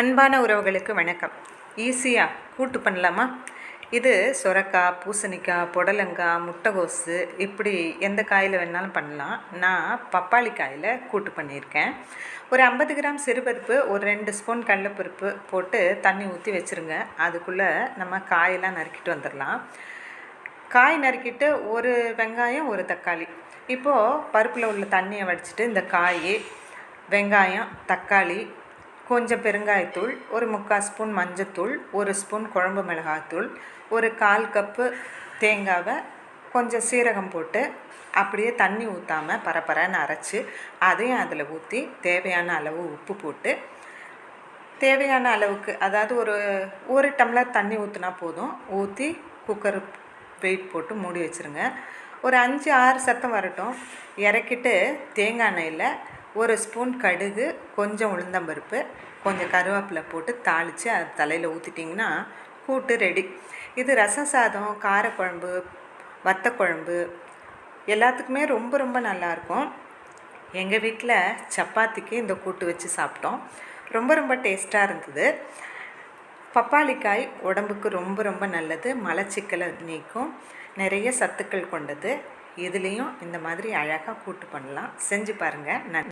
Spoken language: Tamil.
அன்பான உறவுகளுக்கு வணக்கம். ஈஸியாக கூட்டு பண்ணலாமா? இது சுரக்காய் பூசணிக்காய் புடலங்காய் முட்டைகோசு இப்படி எந்த காயில் வேணாலும் பண்ணலாம். நான் பப்பாளி காயில் கூட்டு பண்ணியிருக்கேன். ஒரு ஐம்பது கிராம் சிறுபருப்பு ஒரு ரெண்டு ஸ்பூன் கடலைப்பருப்பு போட்டு தண்ணி ஊற்றி வச்சுருங்க. அதுக்குள்ளே நம்ம காயெல்லாம் நறுக்கிட்டு வந்துடலாம். காய் நறுக்கிட்டு ஒரு வெங்காயம் ஒரு தக்காளி. இப்போது பருப்பில் உள்ள தண்ணியை வடிச்சிட்டு இந்த காய் வெங்காயம் தக்காளி கொஞ்சம் பெருங்காயத்தூள் ஒரு முக்கால் ஸ்பூன் மஞ்சத்தூள் ஒரு ஸ்பூன் குழம்பு மிளகாத்தூள் ஒரு கால் கப்பு தேங்காவை கொஞ்சம் சீரகம் போட்டு அப்படியே தண்ணி ஊற்றாமல் பரப்பரன்னு அரைச்சி அதையும் அதில் ஊற்றி தேவையான அளவு உப்பு போட்டு தேவையான அளவுக்கு அதாவது ஒரு ஒரு டம்ளர் தண்ணி ஊற்றினா போதும். ஊற்றி குக்கர் வெயிட் போட்டு மூடி வச்சுருங்க. ஒரு அஞ்சு ஆறு சத்தம் வரட்டும். இறக்கிட்டு தேங்காய் எண்ணெயில் ஒரு ஸ்பூன் கடுகு கொஞ்சம் உளுந்தம்பருப்பு கொஞ்சம் கருவேப்பிலை போட்டு தாளித்து அது தலையில் ஊற்றிட்டிங்கன்னா கூட்டு ரெடி இது ரசம் சாதம் காரக்குழம்பு வத்தக்குழம்பு எல்லாத்துக்குமே ரொம்ப ரொம்ப நல்லாயிருக்கும் எங்கள் வீட்டில் சப்பாத்திக்கு இந்த கூட்டு வச்சு சாப்பிட்டோம். ரொம்ப ரொம்ப டேஸ்ட்டாக இருந்தது. பப்பாளிக்காய் உடம்புக்கு ரொம்ப ரொம்ப நல்லது. மலச்சிக்கலை நீக்கும். நிறைய சத்துக்கள் கொண்டது. இதுலேயும் இந்த மாதிரி அழகாக கூட்டு பண்ணலாம். செஞ்சு பாருங்கள் நன்றி.